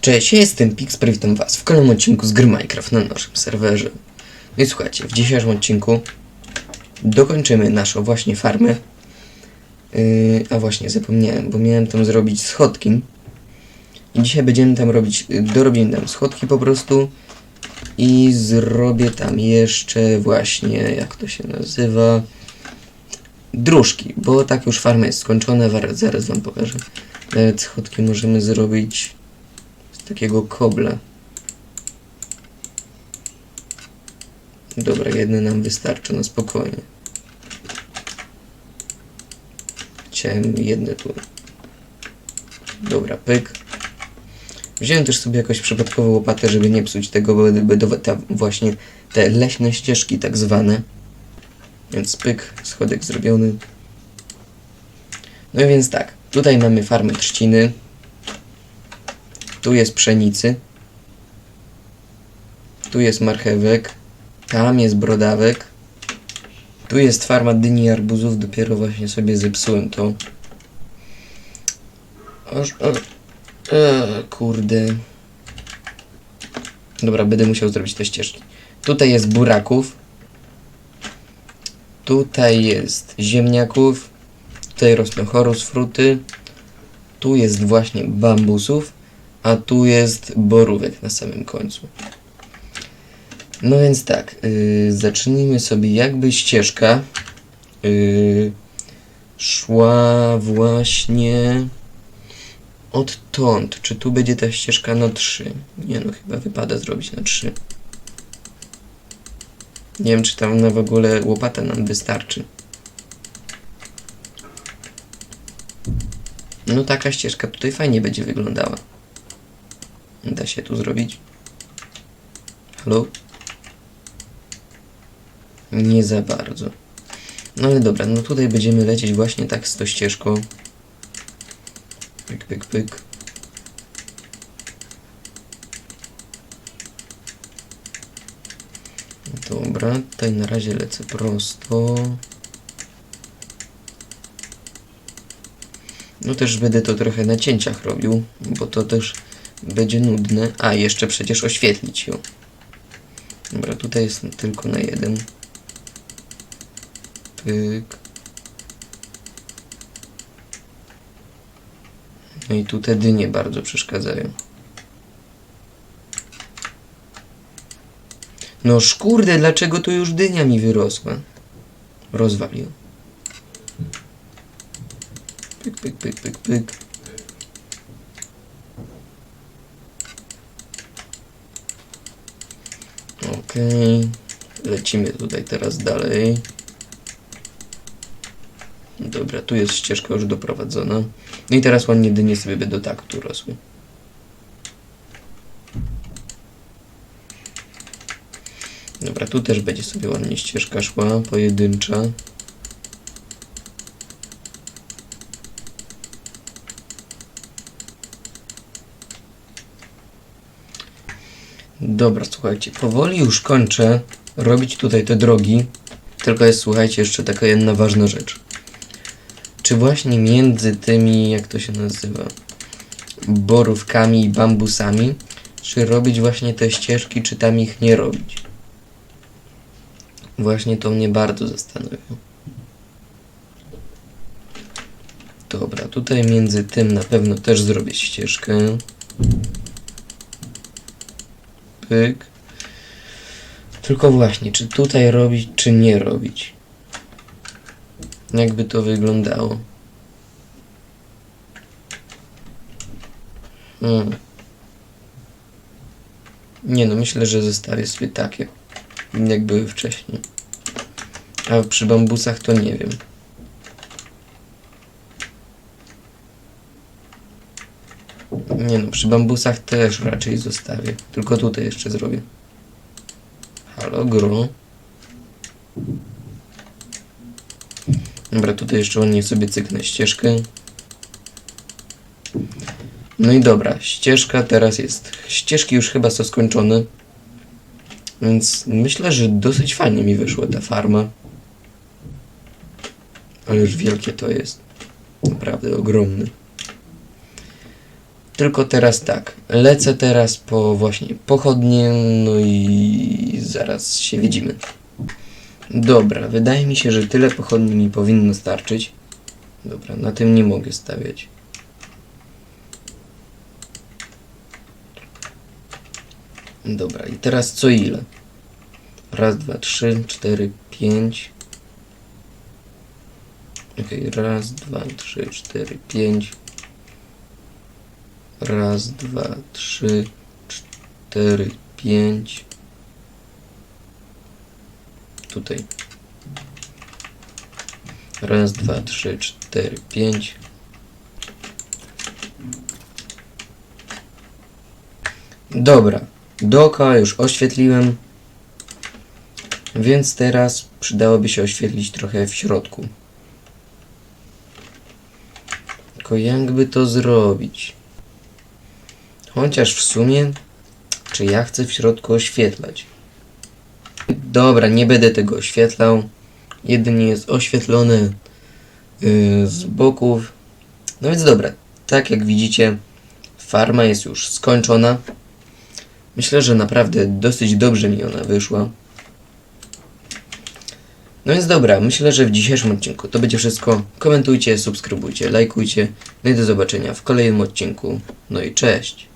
Cześć, ja jestem Pixper, witam was w kolejnym odcinku z gry Minecraft na naszym serwerze. No i słuchajcie, w dzisiejszym odcinku dokończymy naszą właśnie farmę. Yy, a właśnie, zapomniałem, bo miałem tam zrobić schodki. I dzisiaj będziemy tam robić, yy, dorobię tam schodki po prostu. I zrobię tam jeszcze właśnie, jak to się nazywa, dróżki, bo tak już farma jest skończona, zaraz- wam pokażę. Nawet schodki możemy zrobić takiego kobla. Dobra, jedne nam wystarczy, no spokojnie. Chciałem jedne tu. Dobra, pyk. Wziąłem też sobie jakoś przypadkowo łopatę, żeby nie psuć tego, bo będą ta, właśnie te leśne ścieżki tak zwane. Więc pyk, schodek zrobiony. No i więc tak, tutaj mamy farmę trzciny. Tu jest pszenicy. Tu jest marchewek. Tam jest brodawek. Tu jest farma dyni i arbuzów. Dopiero właśnie sobie zepsułem to. Oż, o, e, kurde. Dobra, będę musiał zrobić te ścieżki. Tutaj jest buraków. Tutaj jest ziemniaków. Tutaj rosną chorus fruty. Tu jest właśnie bambusów. A tu jest borówek na samym końcu. No więc tak, yy, zacznijmy sobie jakby ścieżka yy, szła właśnie odtąd. Czy tu będzie ta ścieżka na 3? Nie no, chyba wypada zrobić na 3. Nie wiem, czy tam na w ogóle łopata nam wystarczy. No taka ścieżka tutaj fajnie będzie wyglądała. Da się tu zrobić? Halo? Nie za bardzo. No ale dobra, no tutaj będziemy lecieć właśnie tak z tą ścieżką. Pyk, pyk, pyk. Dobra, tutaj na razie lecę prosto. No też będę to trochę na cięciach robił, bo to też będzie nudne. A, jeszcze przecież oświetlić ją. Dobra, tutaj jest tylko na jeden. Pyk. No i tu te dynie bardzo przeszkadzają. No szkurde, dlaczego tu już dynia mi wyrosła? Rozwalił. Pyk, pyk, pyk, pyk, pyk. Okej. Lecimy tutaj teraz dalej. Dobra, tu jest ścieżka już doprowadzona. No i teraz ładnie dynie sobie będą tak tu rosły. Dobra, tu też będzie sobie ładnie ścieżka szła, pojedyncza. Dobra, słuchajcie, powoli już kończę robić tutaj te drogi. Tylko jest, słuchajcie, jeszcze taka jedna ważna rzecz. Czy właśnie między tymi, jak to się nazywa, borówkami i bambusami, czy robić właśnie te ścieżki, czy tam ich nie robić? Właśnie to mnie bardzo zastanawia. Dobra, tutaj między tym na pewno też zrobię ścieżkę. Pyk. Tylko właśnie, czy tutaj robić, czy nie robić? Jakby to wyglądało? Hmm. Nie no, myślę, że zostawię sobie takie, jak były wcześniej. A przy bambusach to nie wiem. Nie no, przy bambusach też raczej zostawię. Tylko tutaj jeszcze zrobię. Halo, gru. Dobra, tutaj jeszcze ładnie sobie cyknę ścieżkę. No i dobra, ścieżka teraz jest. Ścieżki już chyba są skończone. Więc myślę, że dosyć fajnie mi wyszła ta farma. Ale już wielkie to jest. Naprawdę ogromny. Tylko teraz tak, lecę teraz po właśnie pochodnie, no i zaraz się widzimy. Dobra, wydaje mi się, że tyle pochodni mi powinno starczyć. Dobra, na tym nie mogę stawiać. Dobra, i teraz co ile? Raz, dwa, trzy, cztery, pięć. Okej, raz, dwa, trzy, cztery, pięć. Raz, dwa, trzy, cztery, pięć. Tutaj. Raz, dwa, trzy, cztery, pięć. Dobra, dookoła już oświetliłem. Więc teraz przydałoby się oświetlić trochę w środku. Tylko jakby to zrobić? Chociaż w sumie, czy ja chcę w środku oświetlać? Dobra, nie będę tego oświetlał. Jedynie jest oświetlony yy, z boków. No więc dobra, tak jak widzicie, farma jest już skończona. Myślę, że naprawdę dosyć dobrze mi ona wyszła. No więc dobra, myślę, że w dzisiejszym odcinku to będzie wszystko. Komentujcie, subskrybujcie, lajkujcie. No i do zobaczenia w kolejnym odcinku. No i cześć!